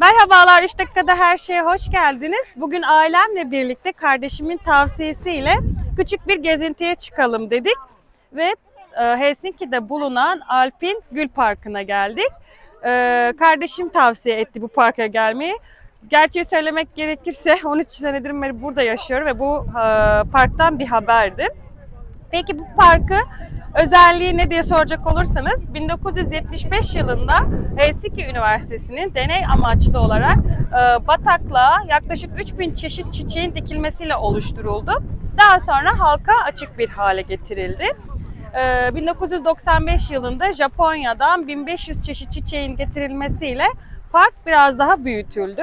Merhabalar 3 dakikada her şeye hoş geldiniz. Bugün ailemle birlikte kardeşimin tavsiyesiyle küçük bir gezintiye çıkalım dedik. Ve e, Helsinki'de bulunan Alpin Gül Parkı'na geldik. E, kardeşim tavsiye etti bu parka gelmeyi. Gerçeği söylemek gerekirse 13 senedir beri burada yaşıyorum ve bu e, parktan bir haberdi. Peki bu parkı özelliği ne diye soracak olursanız 1975 yılında Helsinki Üniversitesi'nin deney amaçlı olarak e, bataklığa yaklaşık 3000 çeşit çiçeğin dikilmesiyle oluşturuldu. Daha sonra halka açık bir hale getirildi. E, 1995 yılında Japonya'dan 1500 çeşit çiçeğin getirilmesiyle park biraz daha büyütüldü.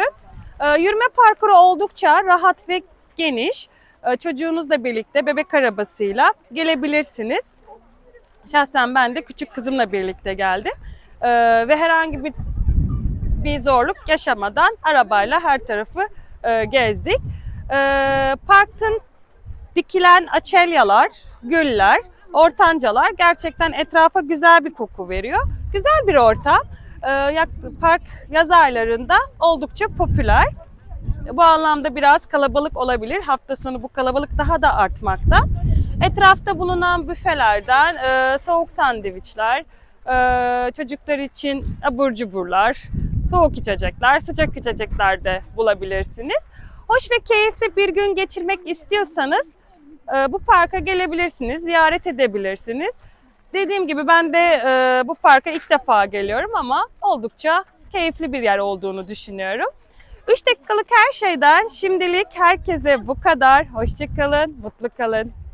E, yürüme parkuru oldukça rahat ve geniş. E, çocuğunuzla birlikte bebek arabasıyla gelebilirsiniz. Şahsen ben de küçük kızımla birlikte geldim. E, ve herhangi bir bir zorluk yaşamadan arabayla her tarafı e, gezdik. E, parkın dikilen açelyalar, güller, ortancalar gerçekten etrafa güzel bir koku veriyor. Güzel bir ortam. E, park yaz aylarında oldukça popüler. Bu anlamda biraz kalabalık olabilir. Hafta sonu bu kalabalık daha da artmakta. Etrafta bulunan büfelerden e, soğuk sandviçler, e, çocuklar için abur cuburlar, soğuk içecekler, sıcak içecekler de bulabilirsiniz. Hoş ve keyifli bir gün geçirmek istiyorsanız e, bu parka gelebilirsiniz, ziyaret edebilirsiniz. Dediğim gibi ben de e, bu parka ilk defa geliyorum ama oldukça keyifli bir yer olduğunu düşünüyorum. 3 dakikalık her şeyden şimdilik herkese bu kadar. Hoşçakalın, mutlu kalın.